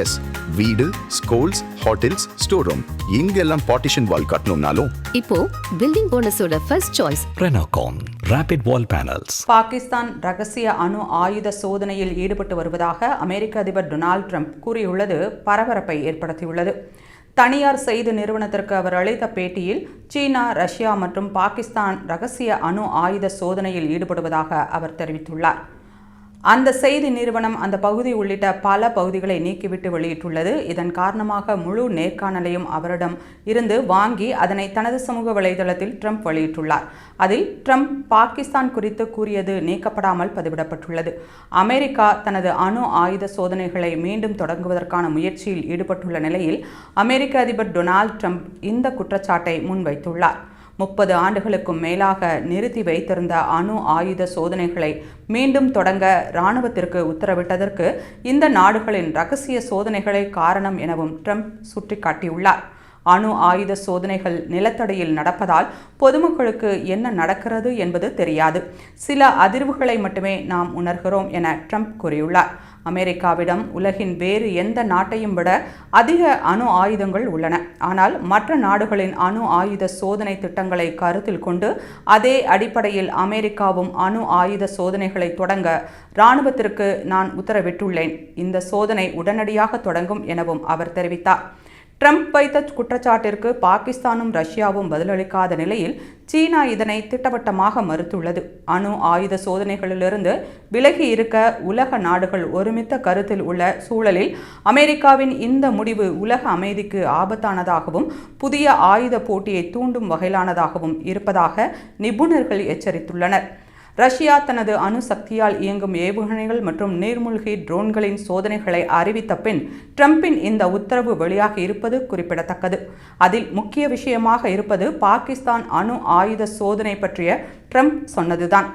S வீடு schools hotels store room இங்கெல்லாம் partition wall கட்டணும்னாலும். இப்போ building போனஸோட first choice Renocon Rapid Wall Panels. Pakistan ரகசிய அணு ஆயுத சோதனையில் ஈடுபட்டு வருவதாக அமெரிக்க அதிபர் டொனால்ட் ட்ரம்ப் கூறியுள்ளது பரபரப்பை ஏற்படுத்தியுள்ளது. தனியார் செய்தி நிறுவனத்திற்கு அவர் அளித்த பேட்டியில் சீனா ரஷ்யா மற்றும் பாகிஸ்தான் ரகசிய அணு ஆயுத சோதனையில் ஈடுபடுவதாக அவர் தெரிவித்துள்ளார். அந்த செய்தி நிறுவனம் அந்த பகுதி உள்ளிட்ட பல பகுதிகளை நீக்கிவிட்டு வெளியிட்டுள்ளது. இதன் காரணமாக முழு நேர்காணலையும் அவரிடம் இருந்து வாங்கி அதனை தனது சமூக வலைதளத்தில் ட்ரம்ப் வெளியிட்டுள்ளார். அதில் ட்ரம்ப் பாகிஸ்தான் குறித்து கூறியது நீக்கப்படாமல் பதிவிடப்பட்டுள்ளது. அமெரிக்கா தனது அணு ஆயுத சோதனைகளை மீண்டும் தொடங்குவதற்கான முயற்சியில் ஈடுபட்டுள்ள நிலையில் அமெரிக்க அதிபர் டொனால்ட் ட்ரம்ப் இந்த குற்றச்சாட்டை முன்வைத்துள்ளார். முப்பது ஆண்டுகளுக்கும் மேலாக நிறுத்தி வைத்திருந்த அணு ஆயுத சோதனைகளை மீண்டும் தொடங்க இராணுவத்திற்கு உத்தரவிட்டதற்கு இந்த நாடுகளின் ரகசிய சோதனைகளே காரணம் எனவும் ட்ரம்ப் சுட்டிக்காட்டியுள்ளார். அணு ஆயுத சோதனைகள் நிலத்தடியில் நடப்பதால் பொதுமக்களுக்கு என்ன நடக்கிறது என்பது தெரியாது. சில அதிர்வுகளை மட்டுமே நாம் உணர்கிறோம் என ட்ரம்ப் கூறியுள்ளார். அமெரிக்காவிடம் உலகின் வேறு எந்த நாட்டையும் விட அதிக அணு ஆயுதங்கள் உள்ளன. ஆனால் மற்ற நாடுகளின் அணு ஆயுத சோதனை திட்டங்களை கருத்தில் கொண்டு அதே அடிப்படையில் அமெரிக்காவும் அணு ஆயுத சோதனைகளை தொடங்க இராணுவத்திற்கு நான் உத்தரவிட்டுள்ளேன். இந்த சோதனை உடனடியாக தொடங்கும் எனவும் அவர் தெரிவித்தார். ட்ரம்ப் வைத்த குற்றச்சாட்டிற்கு பாகிஸ்தானும் ரஷ்யாவும் பதிலளிக்காத நிலையில் சீனா இதனை திட்டவட்டமாக மறுத்துள்ளது. அணு ஆயுத சோதனைகளிலிருந்து விலகி இருக்க உலக நாடுகள் ஒருமித்த கருத்தில் உள்ள சூழலில் அமெரிக்காவின் இந்த முடிவு உலக அமைதிக்கு ஆபத்தானதாகவும் புதிய ஆயுத போட்டியை தூண்டும் வகையிலானதாகவும் இருப்பதாக நிபுணர்கள் எச்சரித்துள்ளனர். ரஷ்யா தனது அணு சக்தியால் இயங்கும் ஏவுகணைகள் மற்றும் நீர்மூழ்கி ட்ரோன்களின் சோதனைகளை அறிவித்த பின் ட்ரம்பின் இந்த உத்தரவு வெளியாகி இருப்பது குறிப்பிடத்தக்கது. அதில் முக்கிய விஷயமாக இருப்பது பாகிஸ்தான் அணு ஆயுத சோதனை பற்றிய ட்ரம்ப் சொன்னதுதான்.